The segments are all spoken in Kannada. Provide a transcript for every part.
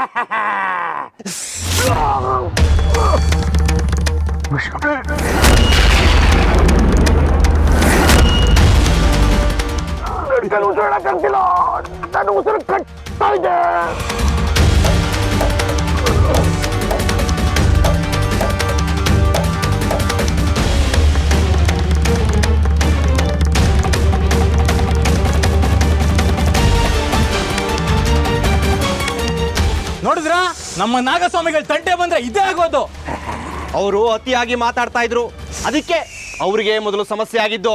Ikan unsur lacak silon. Dan unsur ketalnya. ನೋಡಿದ್ರ ನಮ್ಮ ನಾಗಸ್ವಾಮಿಗಳ ತಂಟೆ ಬಂದ್ರೆ ಇದೇ ಆಗೋದು. ಅವರು ಅತಿಯಾಗಿ ಮಾತಾಡ್ತಾ ಇದ್ರು. ಅದಕ್ಕೆ ಅವರಿಗೆ ಮೊದಲು ಸಮಸ್ಯೆ ಆಗಿದ್ದು.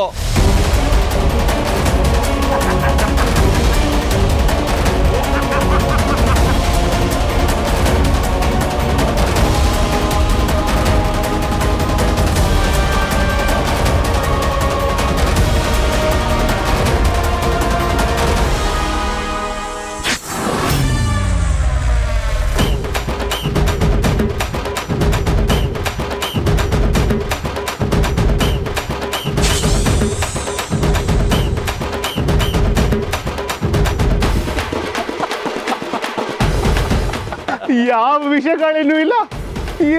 ಯಾವ ವಿಷಯಗಳೇನೂ ಇಲ್ಲ,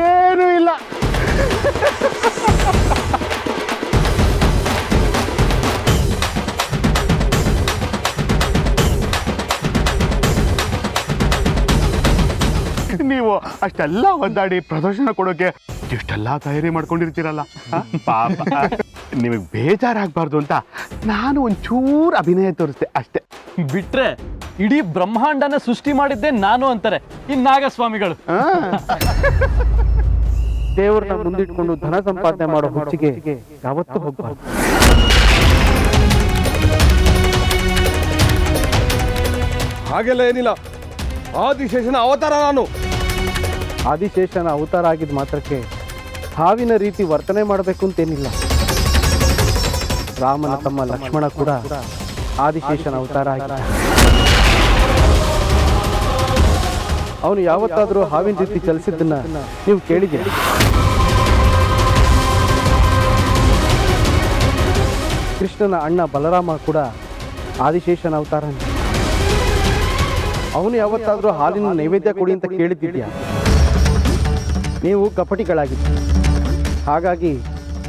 ಏನೂ ಇಲ್ಲ. ನೀವು ಅಷ್ಟೆಲ್ಲ ಒಂದಾಡಿ ಪ್ರದರ್ಶನ ಕೊಡೋಕೆ ಎಷ್ಟೆಲ್ಲ ತಯಾರಿ ಮಾಡ್ಕೊಂಡಿರ್ತೀರಲ್ಲ ಪಾಪ. ನಿಮಗೆ ಬೇಜಾರಾಗಬಾರ್ದು ಅಂತ ನಾನು ಒಂಚೂರು ಅಭಿನಯ ತೋರಿಸ್ತೆ, ಅಷ್ಟೇ. ಬಿಟ್ರೆ ಇಡೀ ಬ್ರಹ್ಮಾಂಡನ ಸೃಷ್ಟಿ ಮಾಡಿದ್ದೆ ನಾನು ಅಂತಾರೆ. ಈ ನಾಗಸ್ವಾಮಿಗಳು. ದೇವ್ರನ್ನ ಮುಂದಿಟ್ಕೊಂಡು ಧನ ಸಂಪಾದನೆ ಮಾಡೋ ಹುಚ್ಚಿಗೆ ಯಾವತ್ತೂ ಹೋಗ್ಬಾರ್ದು. ಹಾಗೆಲ್ಲ ಏನಿಲ್ಲ. ಆದಿಶೇಷನ ಅವತಾರ ನಾನು. ಆದಿಶೇಷನ ಅವತಾರ ಆಗಿದ ಮಾತ್ರಕ್ಕೆ ಹಾವಿನ ರೀತಿ ವರ್ತನೆ ಮಾಡಬೇಕು ಅಂತೇನಿಲ್ಲ. ರಾಮನ ತಮ್ಮ ಲಕ್ಷ್ಮಣ ಕೂಡ ಆದಿಶೇಷನ ಅವತಾರ ಆಗಿದ್ದ ಅವನು ಯಾವತ್ತಾದರೂ ಹಾವಿನ ರೀತಿ ಚಲಿಸಿದ್ದನ್ನ ನೀವು ಕೇಳಿದ್ದೀರಿ? ಕೃಷ್ಣನ ಅಣ್ಣ ಬಲರಾಮ ಕೂಡ ಆದಿಶೇಷನ ಅವತಾರ ಅವನು ಯಾವತ್ತಾದರೂ ಹಾಲಿನ ನೈವೇದ್ಯ ಕೊಡಿ ಅಂತ ಕೇಳಿದ್ದೀಯಾ? ನೀವು ಕಪಟಿಗಳಾಗಿದ್ದ ಹಾಗಾಗಿ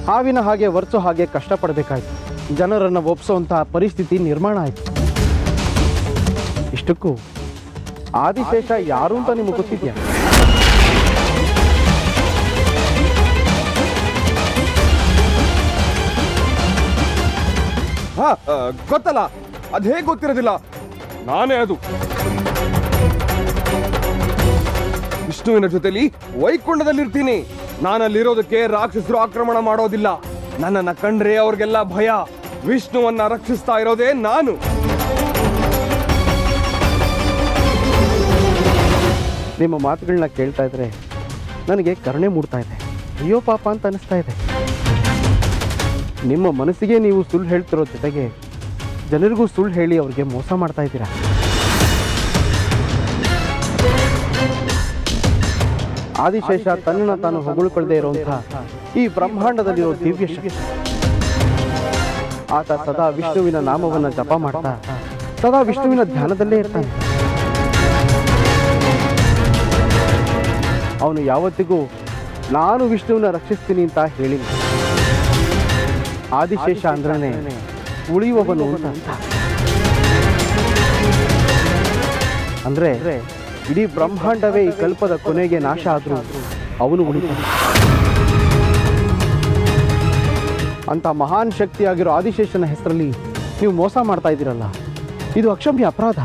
ಹಾವಿನ ಹಾಗೆ ವರ್ಸೋ ಹಾಗೆ ಕಷ್ಟಪಡಬೇಕಾಯಿತು. ಜನರನ್ನು ಒಪ್ಪಿಸುವಂತಹ ಪರಿಸ್ಥಿತಿ ನಿರ್ಮಾಣ ಆಯಿತು. ಇಷ್ಟಕ್ಕೂ ಆದಿಶೇಷ ಯಾರು ಅಂತ ನಿಮಗೆ ಗೊತ್ತಿದ್ಯಾ? ಹಾ ಗೊತ್ತಲ್ಲ. ಅದ್ ಹೇಗ್ ಗೊತ್ತಿರೋದಿಲ್ಲ? ನಾನೇ ಅದು. ವಿಷ್ಣುವಿನ ಜೊತೆಲಿ ವೈಕುಂಠದಲ್ಲಿರ್ತೀನಿ. ನಾನಲ್ಲಿರೋದಕ್ಕೆ ರಾಕ್ಷಸರು ಆಕ್ರಮಣ ಮಾಡೋದಿಲ್ಲ. ನನ್ನನ್ನ ಕಂಡ್ರೆ ಅವ್ರಿಗೆಲ್ಲ ಭಯ. ವಿಷ್ಣುವನ್ನ ರಕ್ಷಿಸ್ತಾ ಇರೋದೇ ನಾನು. ನಿಮ್ಮ ಮಾತುಗಳನ್ನ ಕೇಳ್ತಾ ಇದ್ರೆ ನನಗೆ ಕರುಣೆ ಮೂಡ್ತಾ ಇದೆ. ಅಯ್ಯೋ ಪಾಪ ಅಂತ ಅನಿಸ್ತಾ ಇದೆ. ನಿಮ್ಮ ಮನಸ್ಸಿಗೆ ನೀವು ಸುಳ್ಳು ಹೇಳ್ತಿರೋ ಜೊತೆಗೆ ಜನರಿಗೂ ಸುಳ್ಳು ಹೇಳಿ ಅವ್ರಿಗೆ ಮೋಸ ಮಾಡ್ತಾ ಇದ್ದೀರಾ? ಆದಿಶೇಷ ತನ್ನನ್ನು ತಾನು ಹೊಗಳ್ಕೊಳ್ಳದೆ ಇರುವಂತಹ ಈ ಬ್ರಹ್ಮಾಂಡದಲ್ಲಿರೋ ದಿವ್ಯ ಶಕ್ತಿ. ಆತ ಸದಾ ವಿಷ್ಣುವಿನ ನಾಮವನ್ನು ಜಪ ಮಾಡ್ತಾ ಸದಾ ವಿಷ್ಣುವಿನ ಧ್ಯಾನದಲ್ಲೇ ಇರ್ತಾನೆ. ಅವನು ಯಾವತ್ತಿಗೂ ನಾನು ವಿಷ್ಣುವನ್ನ ರಕ್ಷಿಸ್ತೀನಿ ಅಂತ ಹೇಳಿ ಆದಿಶೇಷ ಅಂದ್ರೆ ಉಳಿಯುವವನು ಅಂತ. ಅಂದ್ರೆ ಇಡೀ ಬ್ರಹ್ಮಾಂಡವೇ ಈ ಕಲ್ಪದ ಕೊನೆಗೆ ನಾಶ ಆದ್ರೂ ಅವನು ಉಳಿದ. ಅಂತ ಮಹಾನ್ ಶಕ್ತಿಯಾಗಿರೋ ಆದಿಶೇಷನ ಹೆಸರಲ್ಲಿ ನೀವು ಮೋಸ ಮಾಡ್ತಾ ಇದ್ದೀರಲ್ಲ ಇದು ಅಕ್ಷಮ್ಯ ಅಪರಾಧ.